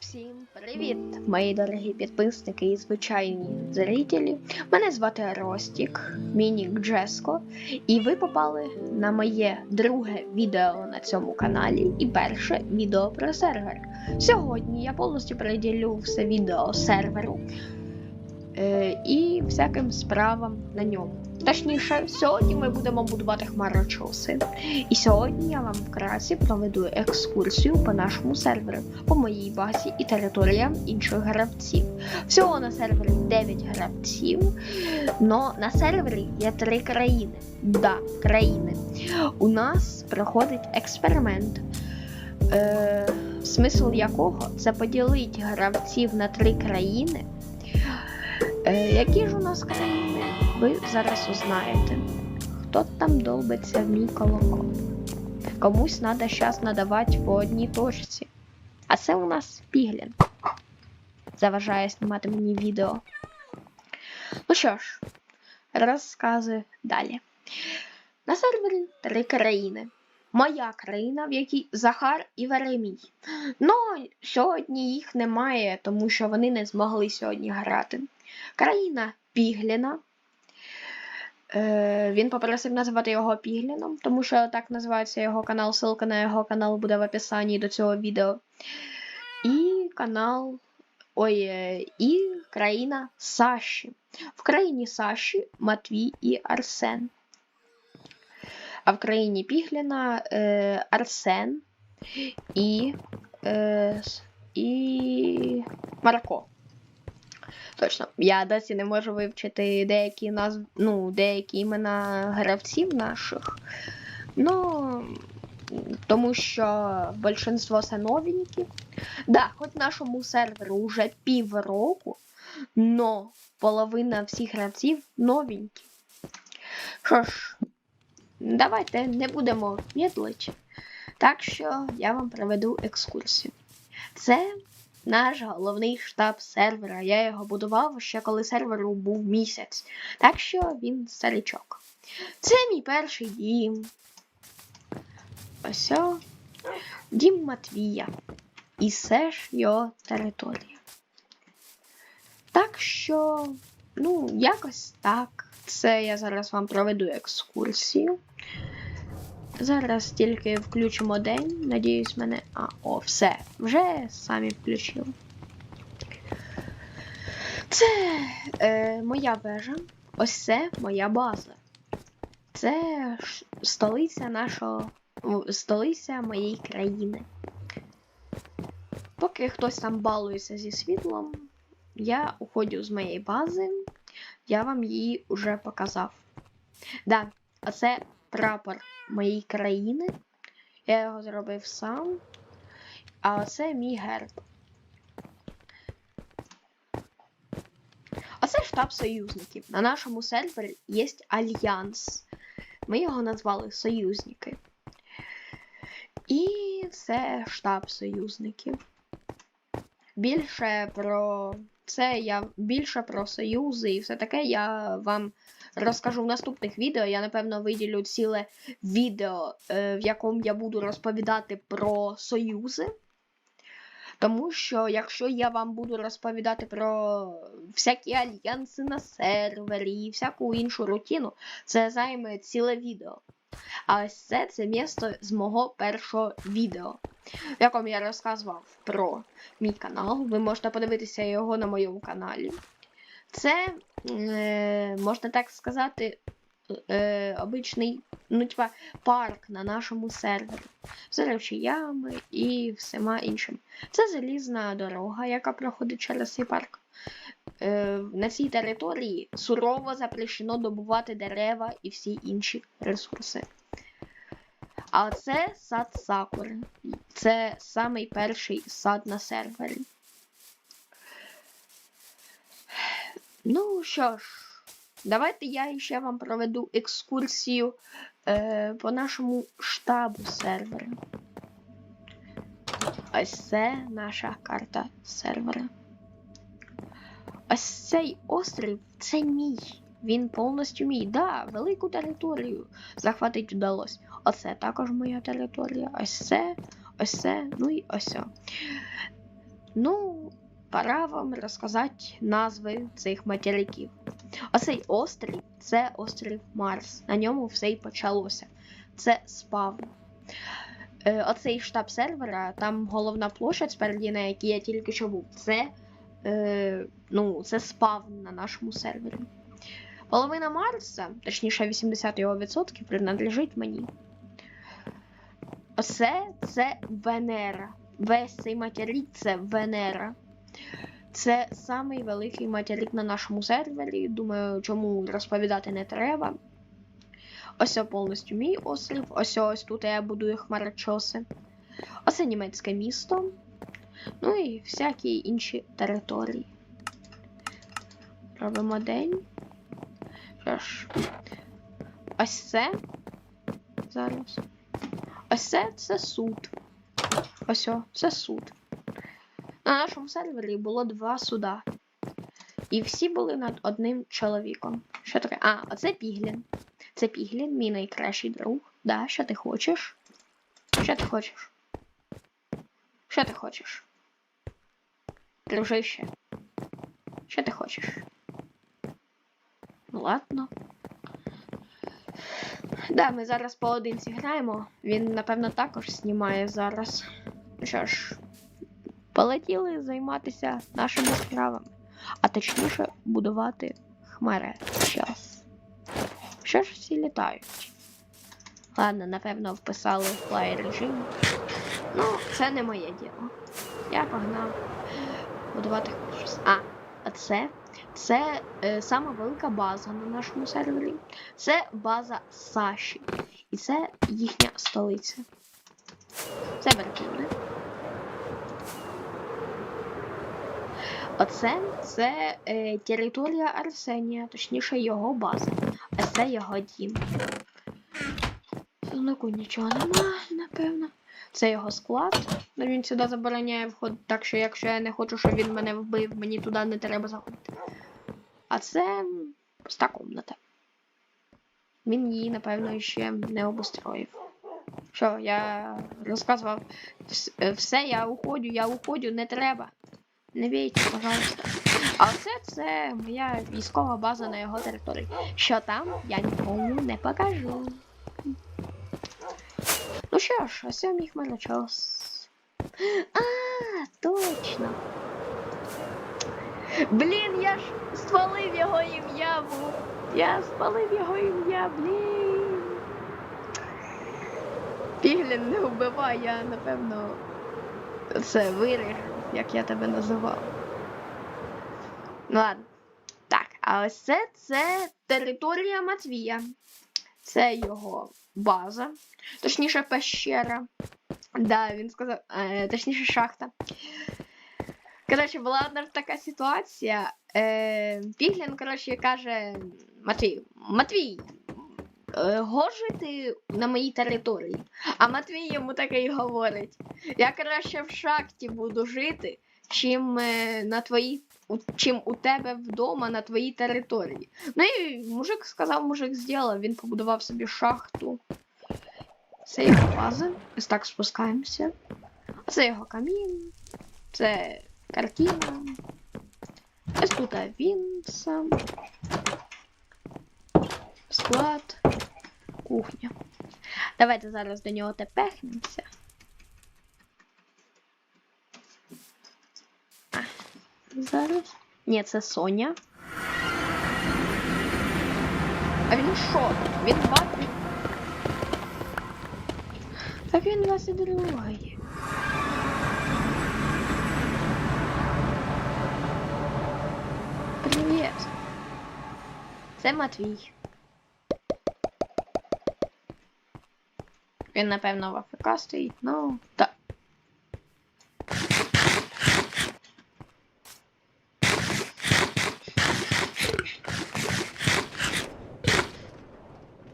Всім привіт, мої дорогі підписники і звичайні зрителі. Мене звати Ростік, мінік Джеско, і ви попали на моє друге відео на цьому каналі і перше відео про сервер. Сьогодні я повністю приділю все відео серверу і всяким справам на ньому. Точніше, сьогодні ми будемо будувати хмарочоси. І сьогодні я вам вкратце проведу екскурсію по нашому серверу, по моїй базі і територіям інших гравців. Всього на сервері 9 гравців, но на сервері є 3 країни. Да, країни. У нас проходить експеримент. Е, смисл якого це поділити гравців на три країни. Е, які ж у нас країни? Ви зараз узнаєте. Хто там долбиться в мій колокол? Комусь треба зараз надавати по одній точці. А це у нас Піглін. Заважає знімати мені відео. Ну що ж, розказую далі. На сервері три країни. Моя країна, в якій Захар і Веремій. Ну, сьогодні їх немає, тому що вони не змогли сьогодні грати. Країна Пігліна. Е, він попросив називати його Пігліном, тому що так називається його канал. Ссылка на його канал буде в описанні до цього відео. І канал. Ой, е, і країна Саші. В країні Саші Матвій і Арсен. А в країні Пігліна е, Арсен і, е, і Марко. Точно, я досі не можу вивчити деякі назв... ну, деякі імена гравців наших. Ну, тому що большинство це новенькі. Да, хоч нашому серверу вже півроку, но половина всіх гравців новенькі. Що ж, давайте не будемо медлити. Так що я вам проведу екскурсію. Це наш головний штаб сервера. Я його будував ще коли серверу був місяць. Так що він старичок. Це мій перший дім. Ось о, дім Матвія. І це ж його територія. Так що, ну, якось так. Це я зараз вам проведу екскурсію. Зараз тільки включимо день. Надіюсь, мене. А, о, все. Вже самі включили. Це е, моя вежа. Ось це моя база. Це столиця нашого. Столиця моєї країни. Поки хтось там балується зі світлом, я уходжу з моєї бази. Я вам її вже показав. Да, а це прапор моєї країни. Я його зробив сам. А це мій герб. Оце штаб союзників. На нашому сервері є альянс. Ми його назвали Союзники. І це штаб союзників. Більше про це я більше про союзи і все таке я вам розкажу в наступних відео. Я, напевно, виділю ціле відео, е, в якому я буду розповідати про союзи. Тому що якщо я вам буду розповідати про всякі альянси на сервері і всяку іншу рутину, це займе ціле відео. А ось це це місто з мого першого відео, в якому я розказував про мій канал. Ви можете подивитися його на моєму каналі. Це, е, можна так сказати, е, обичний, ну, типа, парк на нашому сервері. Заревчі ями і всіма іншим. Це залізна дорога, яка проходить через цей парк. Е, на цій території сурово запрещено добувати дерева і всі інші ресурси. А це сад Сакури. Це самий перший сад на сервері. Ну що ж, давайте я ще вам проведу екскурсію е, по нашому штабу сервера. Ось це наша карта сервера. Ось цей острів це мій. Він повністю мій. Да, велику територію захватити вдалося. Оце також моя територія. Ось це, ось це, ну і ось. Ну, пора вам розказати назви цих материків. Оцей острів це острів Марс. На ньому все і почалося. Це спавн. Е, оцей штаб сервера, там головна площадь спереді, на якій я тільки що був. Це, е, ну, це спавн на нашому сервері. Половина Марса, точніше 80 його відсотків, принадлежить мені. Оце це Венера. Весь цей материк це Венера. Це самий великий материк на нашому сервері. Думаю, чому розповідати не треба. Ось повністю мій острів. Ось ось тут я будую хмарочоси. Оце німецьке місто. Ну і всякі інші території. Робимо день. Що ж. Ось це. Зараз. Ось це це суд. Ось о, це суд. На нашому сервері було два суда. І всі були над одним чоловіком. Що таке? А, оце Піглін. Це Піглін, мій найкращий друг. Да, що ти хочеш? Що ти хочеш? Що ти хочеш? Дружище. Що ти хочеш? Ну ладно. Да, ми зараз поодинці граємо. Він, напевно, також знімає зараз. Що ж, полетіли займатися нашими справами. А точніше, будувати хмаре час. Що ж всі літають? Ладно, напевно, вписали флай режим. Ну, це не моє діло. Я погнав будувати щось. А, а це? Це е, сама велика база на нашому сервері. Це база Саші. І це їхня столиця. Це Берківне. Оце це е, територія Арсенія, точніше його база. А це його дім. Знаку нічого нема, напевно. Це його склад. Ну він сюди забороняє вход, так що якщо я не хочу, щоб він мене вбив, мені туди не треба заходити. А це пуста комната. Він її, напевно, ще не обустроїв. Що, я розказував е, все, я уходю, я уходю, не треба. Не бійте, пожалуйста. А оце це моя військова база на його території. Що там, я нікому не покажу. Ну що ж, ось це мій хмарочос. А, точно. Блін, я ж спалив його ім'я. Я спалив його ім'я, блін. Піглін не вбивай, я напевно це виріжу, як я тебе називав. Ну ладно. Так, а ось це, це територія Матвія. Це його база. Точніше, пещера. Да, він сказав, е, точніше, шахта. Коротше, була одна така ситуація. Е, Піглін, коротше, каже Матвій, Матвій, е, гоже на моїй території. А Матвій йому таке й говорить: я краще в шахті буду жити, чим е, на твоїй. Чим у тебе вдома на твоїй території. Ну і мужик сказав, мужик зробив, він побудував собі шахту. Це його база. Ось так спускаємося. Це його камін. Це картина. Ось тут він сам. Склад. Кухня. Давайте зараз до нього тепехнемося. Зараз. Ні, це Соня. А він що? Він бачить. Так він 22. Привіт. Це Матвій. Він, напевно, в АФК стоїть, ну, так.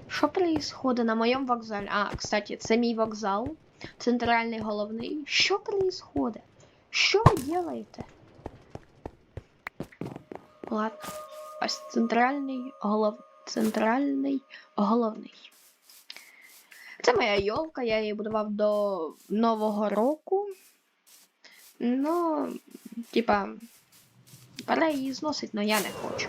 Що происходит на моєму вокзалі? А, кстати, це мій вокзал. Центральний головний. Що происходит? Що ви делаєте? Ладно. Ось центральний голов... Центральний головний. Це моя йолка, я її будував до Нового року. Ну, Типа, пора її зносить, але я не хочу.